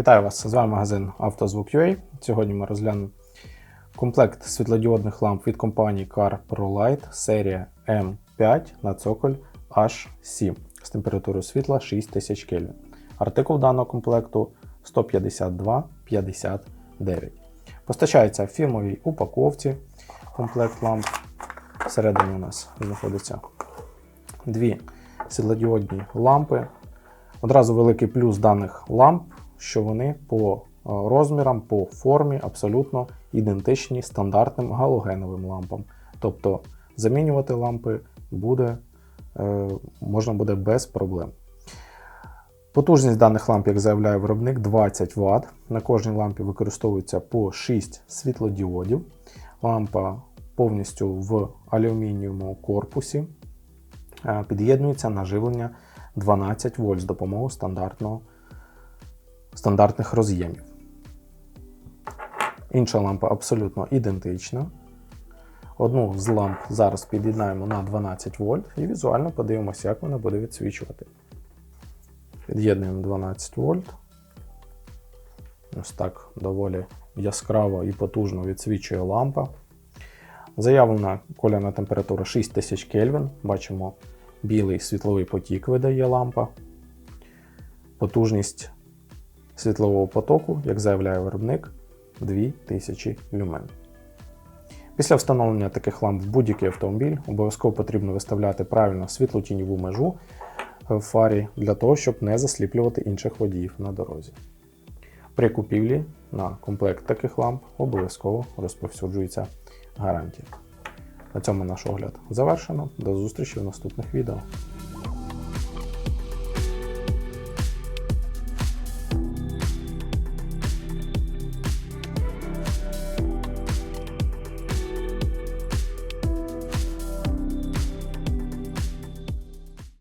Вітаю вас! З вами магазин «Автозвук.UA». Сьогодні ми розглянемо комплект світлодіодних ламп від компанії Car ProLight серія M5 на цоколь H7 з температурою світла 6000 Кельвін. Артикул даного комплекту 15259. Постачається в фірмовій упаковці комплект ламп. Всередині у нас знаходяться дві світлодіодні лампи. Одразу великий плюс даних ламп, що вони по е, розмірам, по формі абсолютно ідентичні стандартним галогеновим лампам. Тобто замінювати лампи буде, е, можна буде без проблем. Потужність даних ламп, як заявляє виробник, 20 Вт. На кожній лампі використовується по 6 світлодіодів. Лампа повністю в алюмінієвому корпусі. Е, Під'єднується на живлення 12 вольт з допомогою стандартного, стандартних роз'ємів. Інша лампа абсолютно ідентична. Одну з ламп зараз під'єднаємо на 12 вольт і візуально подивимося, як вона буде відсвічувати. Під'єднуємо 12 вольт. Ось так доволі яскраво і потужно відсвічує лампа. Заявлена коляна температура 6000 Кельвін. Бачимо, білий світловий потік видає лампа. Потужність світлового потоку, як заявляє виробник, 2000 люмен. Після встановлення таких ламп в будь-який автомобіль обов'язково потрібно виставляти правильно світлотіньову межу в фарі для того, щоб не засліплювати інших водіїв на дорозі. При купівлі на комплект таких ламп обов'язково розповсюджується гарантія. На цьому наш огляд завершено. До зустрічі в наступних відео.